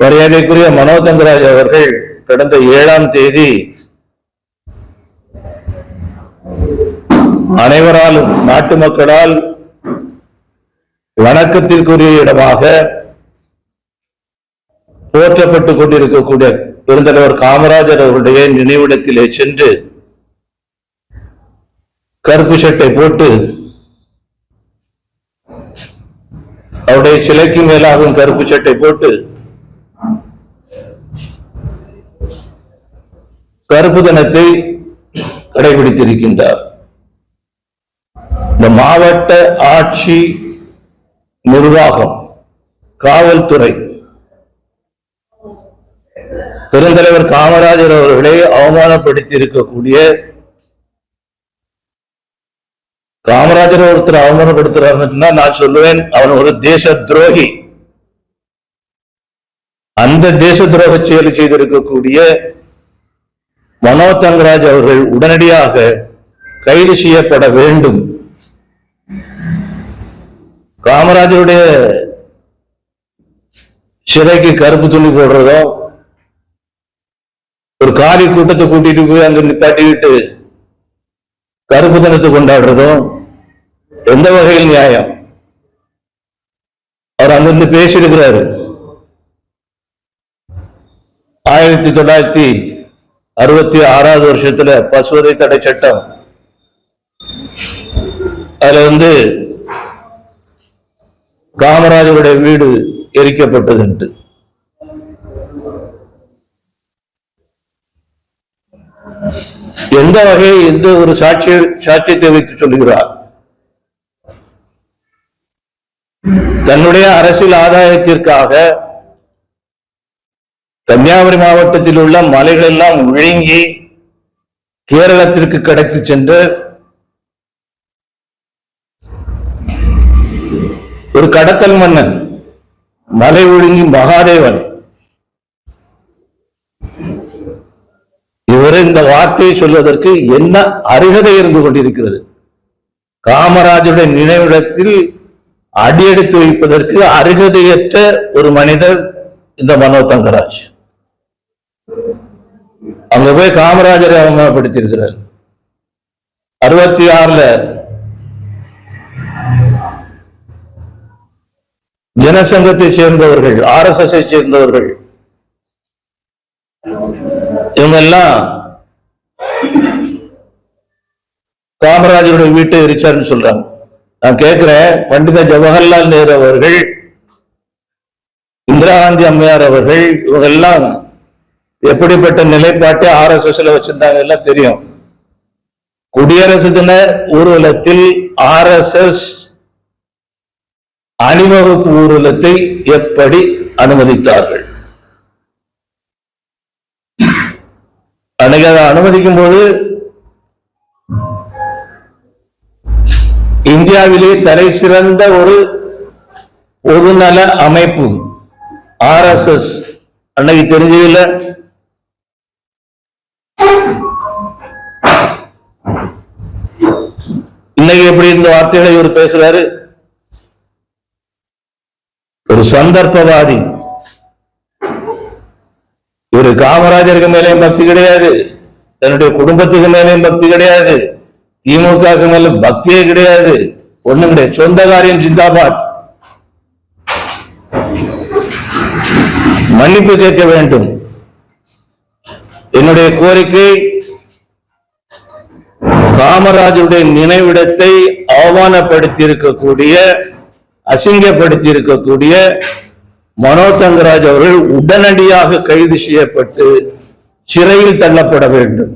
மரியாதைக்குரிய மனோதங்கராஜ் அவர்கள் கடந்த ஏழாம் தேதி அனைவராலும் நாட்டு மக்களால் வணக்கத்திற்குரிய இடமாக போற்றப்பட்டுக் கொண்டிருக்கக்கூடிய பெருந்தலைவர் காமராஜர் அவருடைய நினைவிடத்திலே சென்று கருப்பு சட்டை போட்டு அவருடைய சிலைக்கு மேலாகும் கருப்பு சட்டை போட்டு கருப்பு தினத்தை கடைபிடித்திருக்கின்றார். இந்த மாவட்ட ஆட்சி நிர்வாகம் காவல்துறை பெருந்தலைவர் காமராஜர் அவர்களை அவமானப்படுத்தி இருக்கக்கூடிய காமராஜர் ஒருத்தர் அவமானப்படுத்துறாருன்னா நான் சொல்லுவேன் அவன் ஒரு தேச துரோகி அந்த தேச துரோக செயல் செய்திருக்கக்கூடிய மனோ தங்கராஜ் அவர்கள் உடனடியாக கைது செய்யப்பட வேண்டும். காமராஜருடைய சிறைக்கு கருப்பு துணி போடுறதோ ஒரு காலி கூட்டத்தை கூட்டிட்டு போய் அங்க நிப்பாட்டி விட்டு கருப்பு தினத்தை கொண்டாடுறதும் எந்த வகையில் நியாயம்? அவர் அங்கிருந்து பேசியிருக்கிறாரு. ஆயிரத்தி தொள்ளாயிரத்தி அறுபத்தி ஆறாவது வருஷத்துல பசுவதை தடை சட்டம். அதுல வந்து காமராஜருடைய வீடு எரிக்கப்பட்டதுன்ட்டு. எந்த வகையை எந்த ஒரு சாட்சிய சாட்சியத்தை வைத்து சொல்லுகிறார்? தன்னுடைய அரசியல் ஆதாயத்திற்காக கன்னியாகுமரி மாவட்டத்தில் உள்ள மலைகள் எல்லாம் விழுங்கி கேரளத்திற்கு கடத்தி சென்று ஒரு கடத்தல் மன்னன் மலை ஒழுங்கி மகாதேவன். இவர் இந்த வார்த்தையை சொல்வதற்கு என்ன அருகதை இருந்து கொண்டிருக்கிறது? காமராஜருடைய நினைவிடத்தில் அடியெடுத்து வைப்பதற்கு அருகதையற்ற ஒரு மனிதர் இந்த மனோ தங்கராஜ். அங்க போய் காமராஜரை அவமானப்படுத்தியிருக்கிறார் அறுபத்தி ஆறுல ஜனசங்கத்தை சேர்ந்தவர்கள் ஆர் எஸ் எஸ் சேர்ந்தவர்கள் இவங்க எல்லாம் காமராஜருடைய வீட்டை எரிச்சார்னு சொல்றாங்க. நான் கேட்கிறேன் பண்டித ஜவஹர்லால் நேரு அவர்கள் இந்திரா காந்தி அம்மையார் அவர்கள் இவங்க எல்லாம் எப்படிப்பட்ட நிலைப்பாட்டை ஆர் எஸ் எஸ்ல வச்சிருந்தாங்க எல்லாம் தெரியும். குடியரசு தின ஊர்வலத்தில் ஆர் எஸ் எஸ் அணிவகுப்பு ஊர்வலத்தை எப்படி அனுமதித்தார்கள்? அன்னைக்கு அதை அனுமதிக்கும் போது இந்தியாவிலே தலை சிறந்த ஒரு பொதுநல அமைப்பு ஆர் எஸ் எஸ் அன்னைக்கு தெரிஞ்சதில்லை இன்னைக்கு எப்படி இந்த வார்த்தைகளை இவர் பேசுறாரு? ஒரு சந்தர்ப்பவாதி. இவரு காமராஜருக்கு மேலேயும் பக்தி கிடையாது. தன்னுடைய குடும்பத்துக்கு மேலேயும் பக்தி கிடையாது. திமுகவுக்கு மேல பக்தியே கிடையாது. ஒண்ணும் கிடையாது. சொந்த காரியம் ஜிந்தாபாத். மன்னிப்பு கேட்க வேண்டும். என்னுடைய கோரிக்கை காமராஜருடைய நினைவிடத்தை அவமானப்படுத்தி இருக்கக்கூடிய அசிங்கப்படுத்தி இருக்கக்கூடிய மனோ தங்கராஜ் அவர்கள் உடனடியாக கைது செய்யப்பட்டு சிறையில் தள்ளப்பட வேண்டும்.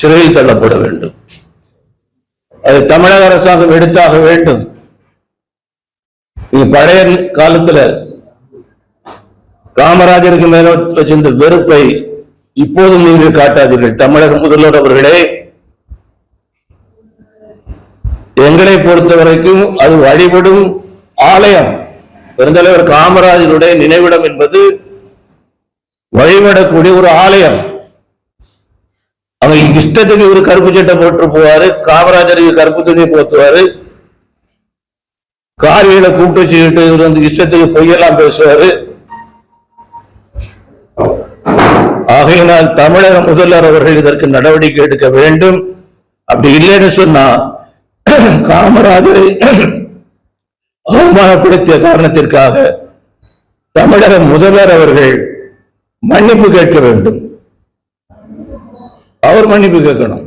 சிறையில் தள்ளப்பட வேண்டும். அது தமிழக அரசாங்கம் எடுத்தாக வேண்டும். பழைய காலத்துல காமராஜருக்கு மேல வச்சிருந்த வெறுப்பை இப்போதும் நீங்கள் காட்டாதீர்கள். தமிழக முதல்வர் அவர்களே எங்களை பொறுத்த வரைக்கும் அது வழிபடும் ஆலயம். பெருந்தலைவர் காமராஜருடைய நினைவிடம் என்பது வழிபடக்கூடிய ஒரு ஆலயம். அவங்க இஷ்டத்துக்கு ஒரு கருப்பு சட்டை போட்டு போவாரு காமராஜருக்கு கருப்பு துணி போத்துவாரு. காரியில கூப்பிட்டு வச்சுக்கிட்டு இவர் வந்து இஷ்டத்துக்கு பொய்யெல்லாம் பேசுவாரு. ஆகையினால் தமிழக முதல்வர் அவர்கள் இதற்கு நடவடிக்கை எடுக்க வேண்டும். அப்படி இல்லைன்னு சொன்னா காமராஜரை அவமானப்படுத்திய காரணத்திற்காக தமிழக முதல்வர் அவர்கள் மன்னிப்பு கேட்க வேண்டும். அவர் மன்னிப்பு கேட்கணும்.